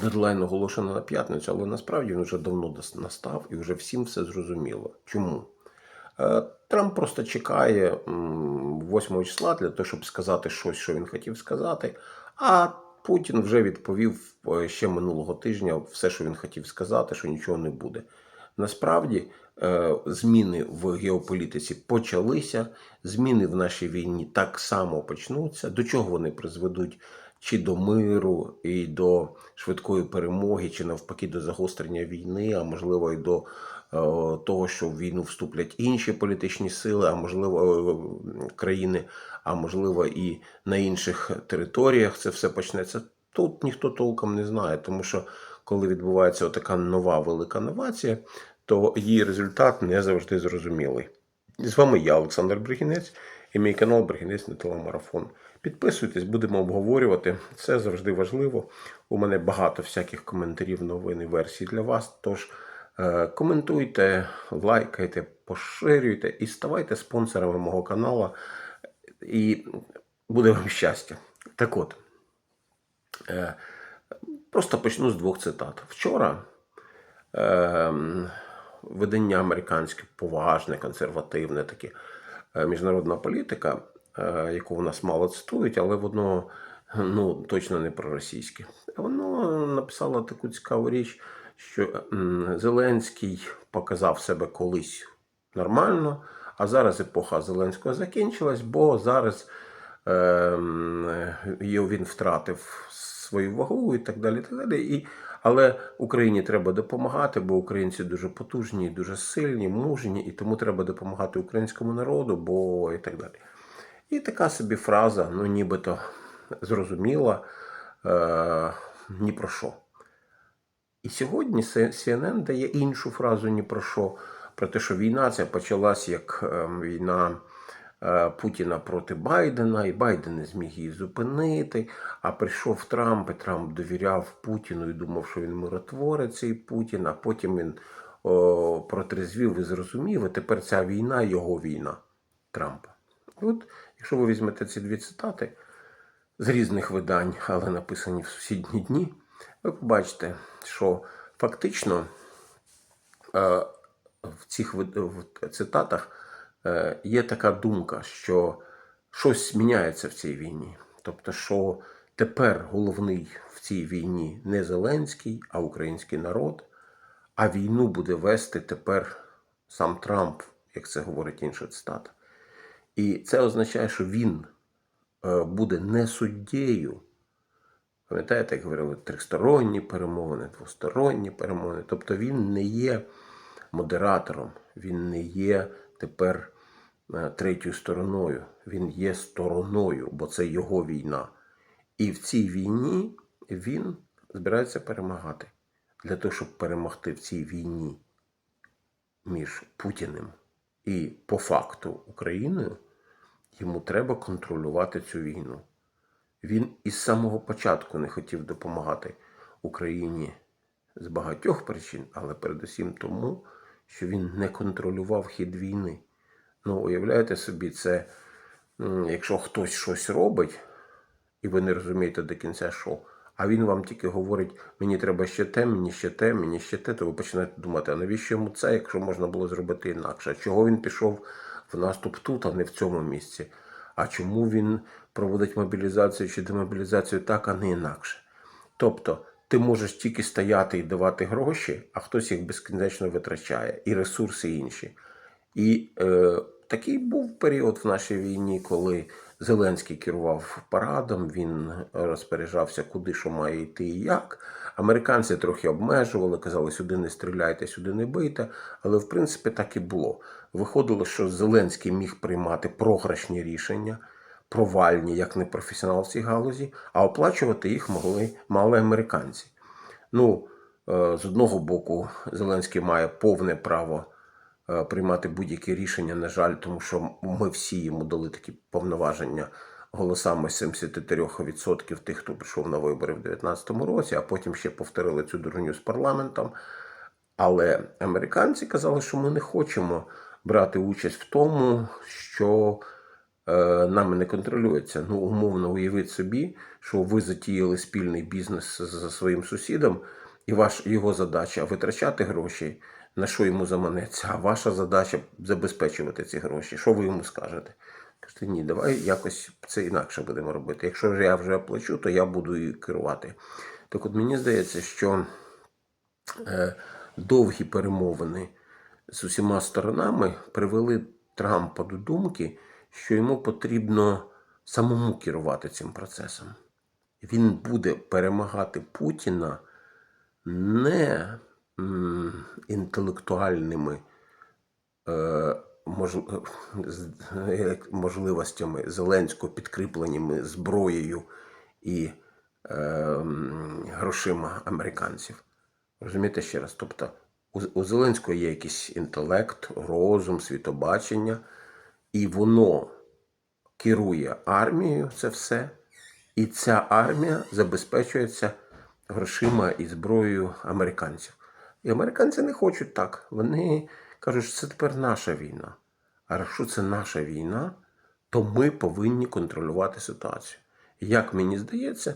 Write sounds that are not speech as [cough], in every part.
Дедлайн оголошено на п'ятницю, але насправді він вже давно настав і вже всім все зрозуміло. Чому? Е, Трамп просто чекає 8 числа для того, щоб сказати щось, що він хотів сказати. А Путін вже відповів е, ще минулого тижня все, що він хотів сказати, що нічого не буде. Насправді е, зміни в геополітиці почалися, зміни в нашій війні так само почнуться. До чого вони призведуть? Чи до миру і до швидкої перемоги, чи навпаки до загострення війни, а можливо і до е, того, що в війну вступлять інші політичні сили, а можливо е, країни, а можливо і на інших територіях це все почнеться. Тут ніхто толком не знає, тому що коли відбувається така нова велика новація, то її результат не завжди зрозумілий. З вами я, Олександр Бригінець, і мій канал Бригінець на телемарафон. Підписуйтесь, будемо обговорювати. Це завжди важливо. У мене багато всяких коментарів, новин і версій для вас. Тож е, коментуйте, лайкайте, поширюйте і ставайте спонсорами мого каналу. І буде вам щастя. Так от, е, просто почну з двох цитат. Вчора е, видання американське, поважне, консервативне таке міжнародна політика, яку у нас мало цитують, але воно ну, точно не проросійське. Воно написало таку цікаву річ, що Зеленський показав себе колись нормально, а зараз епоха Зеленського закінчилась, бо зараз е, він втратив свою вагу і так далі. Так далі. І, але Україні треба допомагати, бо українці дуже потужні, дуже сильні, мужні, і тому треба допомагати українському народу, бо і так далі. І така собі фраза, ну нібито зрозуміла е, ні про що. І сьогодні CNN дає іншу фразу ні про що, про те, що війна ця почалась як е, війна е, Путіна проти Байдена, і Байден не зміг її зупинити. А прийшов Трамп, і Трамп довіряв Путіну і думав, що він миротворець цей Путін, а потім він о, протрезвів і зрозумів, і тепер ця війна його війна Трампа. От, якщо ви візьмете ці дві цитати з різних видань, але написані в сусідні дні, ви побачите, що фактично е, в цих цитатах е, є така думка, що щось міняється в цій війні. Тобто, що тепер головний в цій війні не Зеленський, а український народ, а війну буде вести тепер сам Трамп, як це говорить інша цитата. І це означає, що він е, буде не суддєю. Пам'ятаєте, як говорили, тристоронні перемовини, двосторонні перемовини. Тобто він не є модератором, він не є тепер е, третьою стороною, він є стороною, бо це його війна. І в цій війні він збирається перемагати. Для того, щоб перемогти в цій війні між Путіним і по факту Україною, йому треба контролювати цю війну. Він із самого початку не хотів допомагати Україні з багатьох причин, але передусім тому, що він не контролював хід війни. Ну, уявляєте собі, це якщо хтось щось робить, і ви не розумієте до кінця, що, а він вам тільки говорить, мені треба ще те, мені ще те, мені ще те, то ви починаєте думати, а навіщо йому це, якщо можна було зробити інакше? Чого він пішов в наступ тут, а не в цьому місці? А чому він проводить мобілізацію чи демобілізацію так, а не інакше? Тобто, ти можеш тільки стояти і давати гроші, а хтось їх безкінечно витрачає, і ресурси інші. І е, такий був період в нашій війні, коли Зеленський керував парадом, він розпоряджався, куди що має йти і як. Американці трохи обмежували, казали, сюди не стріляйте, сюди не бийте. Але в принципі так і було. Виходило, що Зеленський міг приймати програшні рішення, провальні, як не професіонал в цій галузі, а оплачувати їх могли мали американці. Ну, е, з одного боку, Зеленський має повне право приймати будь-які рішення, на жаль, тому що ми всі йому дали такі повноваження голосами 73% тих, хто прийшов на вибори в 2019 році, а потім ще повторили цю дурню з парламентом. Але американці казали, що ми не хочемо брати участь в тому, що е, нами не контролюється. Ну, умовно, уявіть собі, що ви затіяли спільний бізнес зі своїм сусідом, і ваш, його задача витрачати гроші, на що йому заманеться, а ваша задача забезпечувати ці гроші. Що ви йому скажете? Кажете, ні, давай якось це інакше будемо робити. Якщо я вже оплачу, то я буду і керувати. Так от мені здається, що е, довгі перемовини з усіма сторонами привели Трампа до думки, що йому потрібно самому керувати цим процесом. Він буде перемагати Путіна не інтелектуальними е, е, можливостями Зеленського, підкріпленнями зброєю і е, грошима американців. Розумієте ще раз? Тобто у Зеленського є якийсь інтелект, розум, світобачення, і воно керує армією, це все. І ця армія забезпечується грошима і зброєю американців. І американці не хочуть так. Вони кажуть, що це тепер наша війна. А якщо це наша війна, то ми повинні контролювати ситуацію. Як мені здається,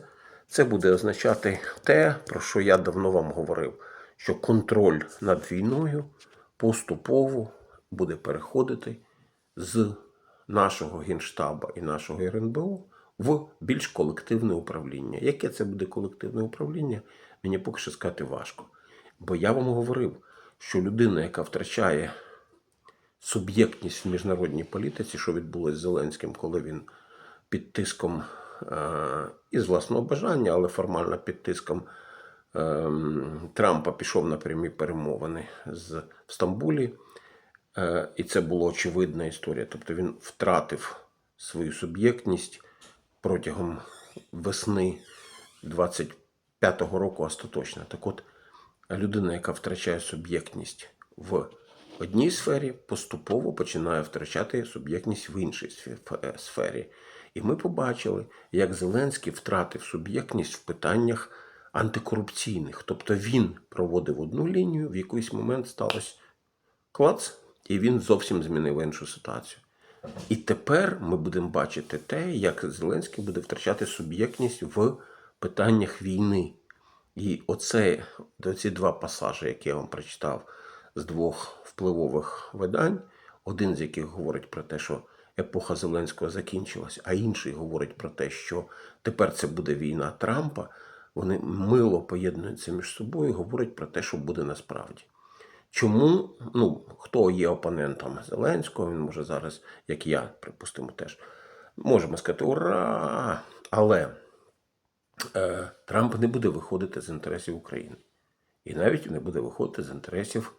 це буде означати те, про що я давно вам говорив, що контроль над війною поступово буде переходити з нашого генштаба і нашого РНБО в більш колективне управління. Яке це буде колективне управління, мені поки що сказати важко. Бо я вам говорив, що людина, яка втрачає суб'єктність в міжнародній політиці, що відбулося з Зеленським, коли він під тиском е, із власного бажання, але формально під тиском е, Трампа пішов на прямі перемовини з в Стамбулі. Е, і це була очевидна історія. Тобто він втратив свою суб'єктність протягом весни 25-го року остаточно. Так от, людина, яка втрачає суб'єктність в одній сфері, поступово починає втрачати суб'єктність в іншій е, сфері. І ми побачили, як Зеленський втратив суб'єктність в питаннях антикорупційних. Тобто він проводив одну лінію, в якийсь момент сталося клац, і він зовсім змінив іншу ситуацію. І тепер ми будемо бачити те, як Зеленський буде втрачати суб'єктність в питаннях війни. І оце, оці два пасажі, які я вам прочитав з двох впливових видань, один з яких говорить про те, що епоха Зеленського закінчилась, а інший говорить про те, що тепер це буде війна Трампа. Вони мило поєднуються між собою, і говорять про те, що буде насправді. Чому ну, хто є опонентом Зеленського, він може зараз, як я, припустимо, теж можемо сказати ура! Але е, Трамп не буде виходити з інтересів України. І навіть не буде виходити з інтересів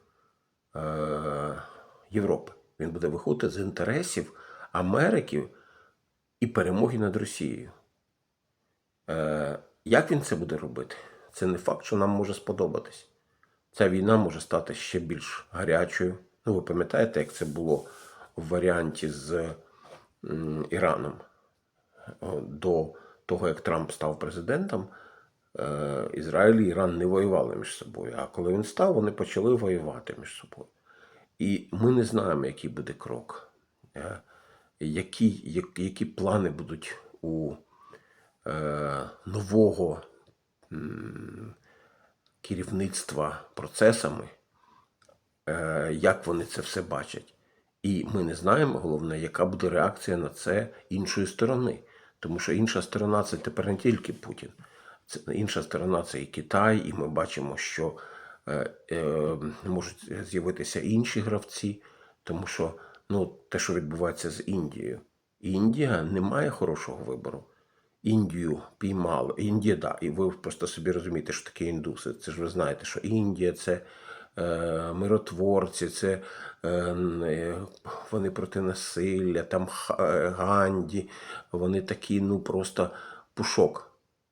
е, Європи. Він буде виходити з інтересів Америки і перемоги над Росією. Е, як він це буде робити? Це не факт, що нам може сподобатись. Ця війна може стати ще більш гарячою. Ну, ви пам'ятаєте, як це було в варіанті з Іраном до того, як Трамп став президентом, е, Ізраїль і Іран не воювали між собою. А коли він став, вони почали воювати між собою. І ми не знаємо, який буде крок, е, які, які плани будуть у е, нового керівництва процесами, е, як вони це все бачать. І ми не знаємо, головне, яка буде реакція на це іншої сторони. Тому що інша сторона це тепер не тільки Путін, це інша сторона це і Китай, і ми бачимо, що е, е, можуть з'явитися інші гравці, тому що ну, те, що відбувається з Індією, Індія не має хорошого вибору. Індію піймали. Індія, да, і ви просто собі розумієте, що таке індуси. Це ж ви знаєте, що Індія це е, миротворці, це е, е, вони проти насилля, там е, Ганді, вони такі, ну просто пушок.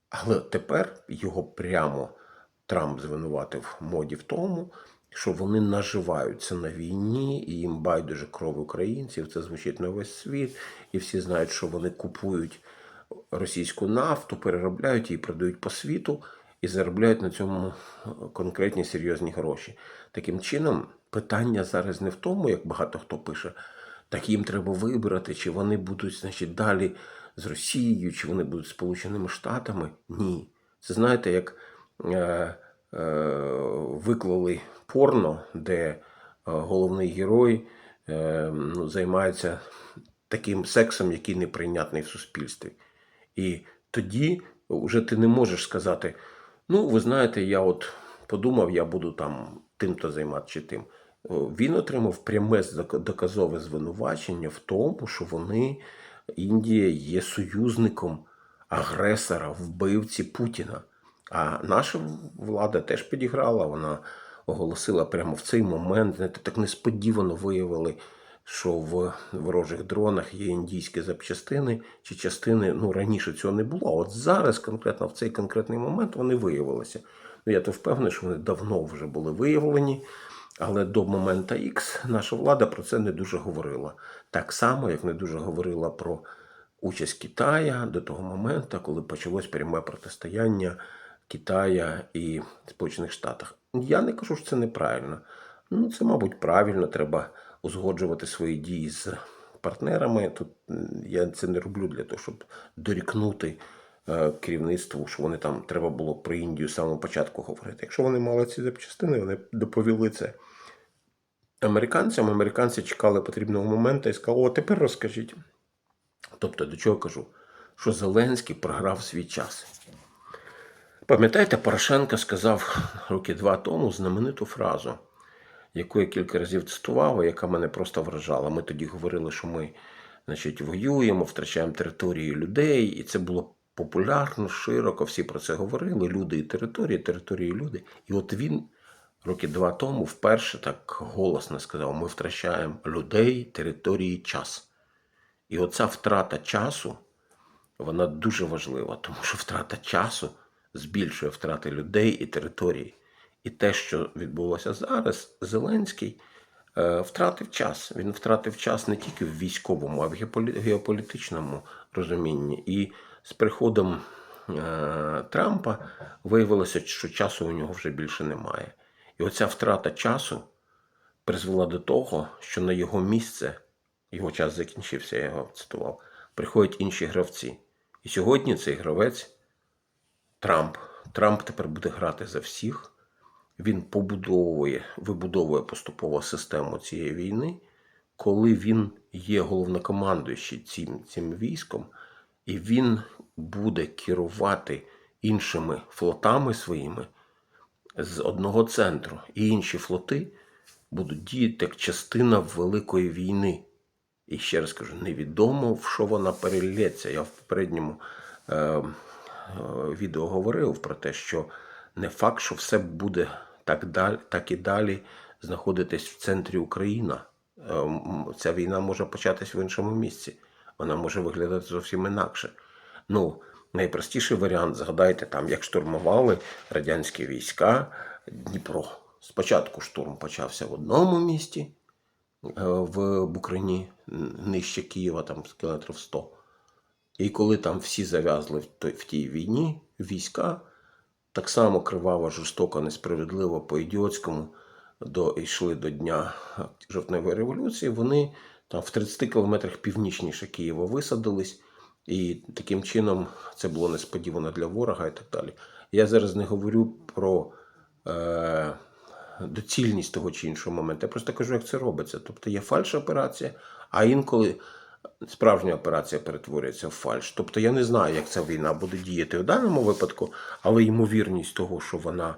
Але тепер його прямо Трамп звинуватив моді в тому, що вони наживаються на війні, і їм байдуже кров українців. Це звучить на весь світ, і всі знають, що вони купують російську нафту, переробляють її, продають по світу і заробляють на цьому конкретні серйозні гроші. Таким чином, питання зараз не в тому, як багато хто пише, Так їм треба вибрати, чи вони будуть, значить, далі з Росією, чи вони будуть Сполученими Штатами. Ні. Це знаєте, як е, е, виклали порно, де е, головний герой е, ну, займається таким сексом, який неприйнятний в суспільстві. І тоді вже ти не можеш сказати: ну, ви знаєте, я от подумав, я буду там тим-то займатися чи тим. Він отримав пряме доказове звинувачення в тому, що вони, Індія, є союзником агресора, вбивці Путіна. А наша влада теж підіграла, вона оголосила прямо в цей момент, так несподівано виявили, що в ворожих дронах є індійські запчастини чи частини. Ну раніше цього не було. От зараз, конкретно в цей конкретний момент, вони виявилися. Ну я то впевнений, що вони давно вже були виявлені. Але до моменту X наша влада про це не дуже говорила. Так само, як не дуже говорила про участь Китая до того моменту, коли почалось пряме протистояння Китая і Сполучених Штатів. Я не кажу, що це неправильно. Ну, це, мабуть, правильно. Треба узгоджувати свої дії з партнерами. Тут я це не роблю для того, щоб дорікнути е, керівництву, що вони там треба було про Індію з самого початку говорити. Якщо вони мали ці запчастини, вони доповіли це американцям. Американці чекали потрібного моменту і сказали, о, тепер розкажіть. Тобто, до чого кажу? Що Зеленський програв свій час. Пам'ятаєте, Порошенко сказав роки два тому знамениту фразу, яку я кілька разів цитував, яка мене просто вражала. Ми тоді говорили, що ми значить, воюємо, втрачаємо території людей, і це було популярно, широко, всі про це говорили. Люди і території, території і люди. І от він роки два тому вперше так голосно сказав: ми втрачаємо людей, території, час. І оця втрата часу, вона дуже важлива, тому що втрата часу збільшує втрати людей і території. І те, що відбулося зараз, Зеленський е, втратив час. Він втратив час не тільки в військовому, а в геополітичному розумінні. І з приходом е, Трампа виявилося, що часу у нього вже більше немає. І оця втрата часу призвела до того, що на його місце, його час закінчився, я його цитував, приходять інші гравці. І сьогодні цей гравець Трамп. Трамп тепер буде грати за всіх. Він побудовує, вибудовує поступово систему цієї війни, коли він є головнокомандуючий цим, цим військом, і він буде керувати іншими флотами своїми з одного центру. І інші флоти будуть діяти як частина великої війни. І ще раз кажу, невідомо, в що вона перелється. Я в попередньому е, е, відео говорив про те, що не факт, що все буде так, далі, так і далі знаходитись в центрі України. Е, Ця війна може початись в іншому місці. Вона може виглядати зовсім інакше. Ну, найпростіший варіант, згадайте, там, як штурмували радянські війська Дніпро. Спочатку штурм почався в одному місті, е, в Букрині, нижче Києва, там з кілометрів 100. І коли там всі зав'язли в тій війні, війська, так само криваво, жорстоко, несправедливо, по-ідіотському до, йшли до Дня жовтневої революції, вони там в 30 кілометрах північніше Києва висадились, і таким чином це було несподівано для ворога і так далі. Я зараз не говорю про е, доцільність того чи іншого моменту. Я просто кажу, як це робиться. Тобто є фальш операція, а інколи справжня операція перетворюється в фальш. Тобто я не знаю, як ця війна буде діяти в даному випадку, але ймовірність того, що вона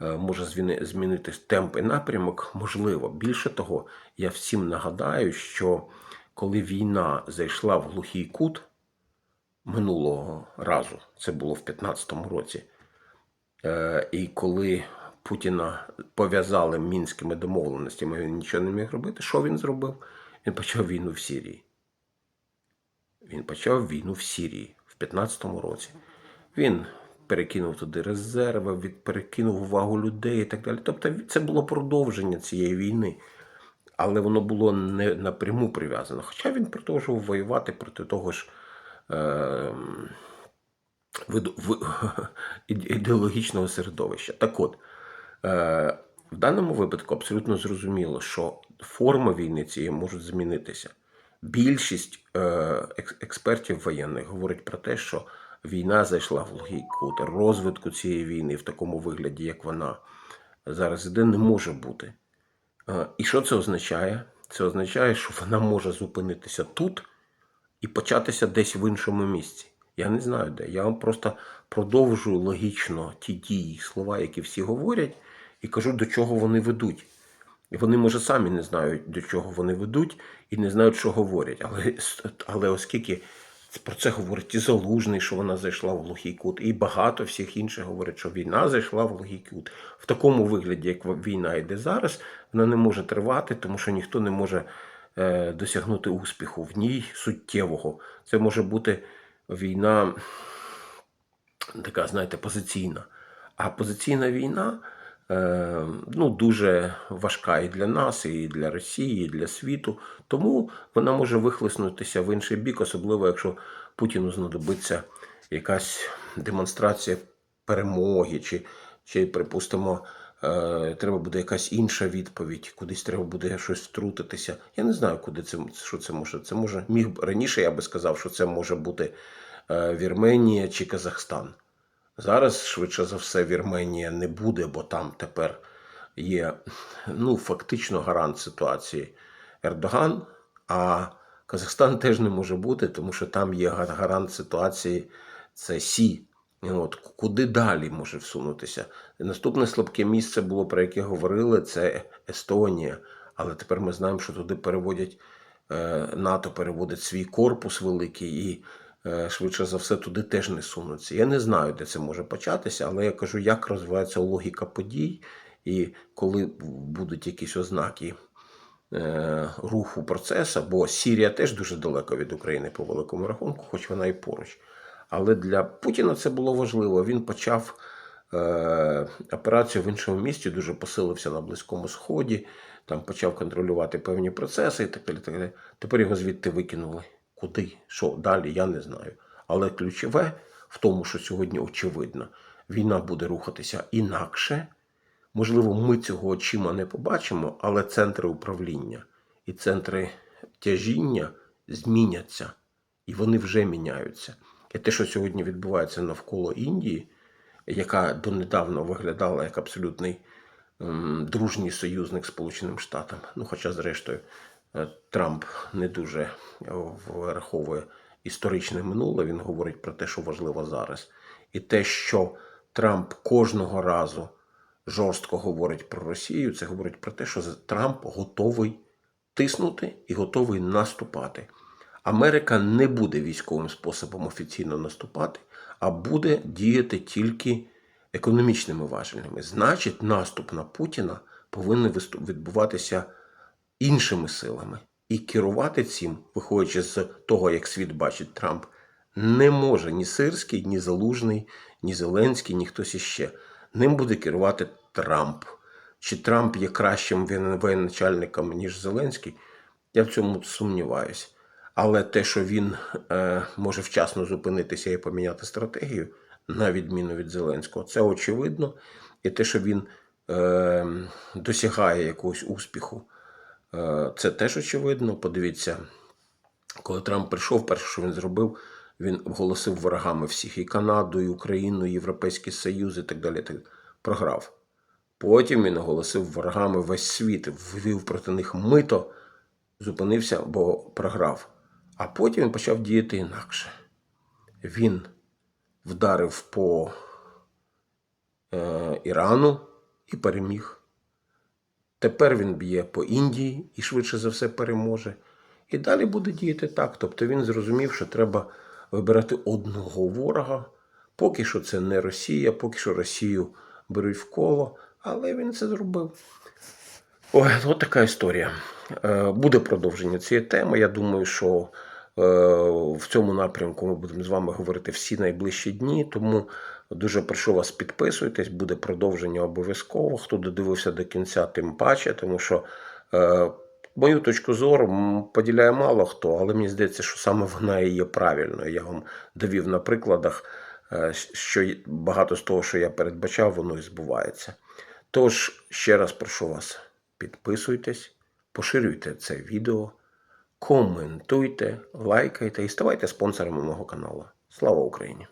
е, може змінити темп і напрямок, можливо. Більше того, я всім нагадаю, що коли війна зайшла в глухий кут минулого разу, це було в 2015 році, Е, і коли Путіна пов'язали мінськими домовленостями, він нічого не міг робити. Що він зробив? Він почав війну в Сирії. Він почав війну в Сирії в 15-му році. Він перекинув туди резерви, від- перекинув увагу людей і так далі. Тобто це було продовження цієї війни. Але воно було не напряму прив'язано. Хоча він продовжував воювати проти того ж [laughs] е, ідеологічного середовища. Так от, е, в даному випадку абсолютно зрозуміло, що форми війни цієї можуть змінитися. Більшість е, експертів воєнних говорить про те, що війна зайшла в глухий кут. Розвитку цієї війни в такому вигляді, як вона зараз іде, не може бути. Е, І що це означає? Це означає, що вона може зупинитися тут і початися десь в іншому місці. Я не знаю де. Я вам просто продовжую логічно ті дії, слова, які всі говорять, і кажу, до чого вони ведуть. І вони, може, самі не знають, до чого вони ведуть, і не знають, що говорять. Але, але оскільки про це говорить і Залужний, що вона зайшла в глухий кут, і багато всіх інших говорять, що війна зайшла в глухий кут. В такому вигляді, як війна йде зараз, вона не може тривати, тому що ніхто не може е, досягнути успіху в ній суттєвого. Це може бути війна така, знаєте, позиційна. А позиційна війна ну, дуже важка і для нас, і для Росії, і для світу. Тому вона може вихлеснутися в інший бік, особливо якщо Путіну знадобиться якась демонстрація перемоги, чи, чи припустимо, е, треба буде якась інша відповідь, кудись треба буде щось втрутитися. Я не знаю, куди це що це може. Це може міг раніше. Я би сказав, що це може бути е, Вірменія чи Казахстан. Зараз, швидше за все, Вірменія не буде, бо там тепер є ну, фактично гарант ситуації Ердоган, а Казахстан теж не може бути, тому що там є гарант ситуації це Сі. От, куди далі може всунутися? Наступне слабке місце було, про яке говорили, це Естонія. Але тепер ми знаємо, що туди переводять е, НАТО переводить свій корпус великий і швидше за все туди теж не сунуться. Я не знаю, де це може початися, але я кажу, як розвивається логіка подій, і коли будуть якісь ознаки е, руху процесу, бо Сірія теж дуже далеко від України по великому рахунку, хоч вона і поруч. Але для Путіна це було важливо. Він почав е, операцію в іншому місті, дуже посилився на Близькому Сході, там почав контролювати певні процеси і так далі. Так далі. Тепер його звідти викинули. Куди? Що далі? Я не знаю. Але ключове в тому, що сьогодні очевидно, війна буде рухатися інакше. Можливо, ми цього очима не побачимо, але центри управління і центри тяжіння зміняться, і вони вже міняються. І те, що сьогодні відбувається навколо Індії, яка донедавна виглядала як абсолютний ем, дружній союзник Сполученим Штатам. Ну, хоча, зрештою, Трамп не дуже е, враховує історичне минуле, він говорить про те, що важливо зараз. І те, що Трамп кожного разу жорстко говорить про Росію, це говорить про те, що Трамп готовий тиснути і готовий наступати. Америка не буде військовим способом офіційно наступати, а буде діяти тільки економічними важелями. Значить, наступ на Путіна повинен відбуватися іншими силами. І керувати цим, виходячи з того, як світ бачить Трамп, не може ні Сирський, ні Залужний, ні Зеленський, ні хтось іще. Ним буде керувати Трамп. Чи Трамп є кращим воєн- воєначальником, ніж Зеленський, я в цьому сумніваюся. Але те, що він е, може вчасно зупинитися і поміняти стратегію, на відміну від Зеленського, це очевидно. І те, що він е, досягає якогось успіху, це теж очевидно. Подивіться, коли Трамп прийшов, перше, що він зробив, він оголосив ворогами всіх і Канаду, і Україну, і Європейський Союз, і так далі. Так, програв. Потім він оголосив ворогами весь світ, ввів проти них мито, зупинився, бо програв. А потім він почав діяти інакше. Він вдарив по е, Ірану і переміг. Тепер він б'є по Індії і швидше за все переможе. І далі буде діяти так. Тобто він зрозумів, що треба вибирати одного ворога. Поки що це не Росія, поки що Росію беруть в коло, але він це зробив. От така історія. Е, Буде продовження цієї теми. Я думаю, що в цьому напрямку ми будемо з вами говорити всі найближчі дні. Тому дуже прошу вас підписуйтесь, буде продовження обов'язково. Хто додивився до кінця, тим паче, тому що е, мою точку зору поділяє мало хто, але мені здається, що саме вона і є правильною. Я вам довів на прикладах, е, що багато з того, що я передбачав, воно і збувається. Тож, ще раз прошу вас, підписуйтесь, поширюйте це відео, коментуйте, лайкайте і ставайте спонсорами мого каналу. Слава Україні!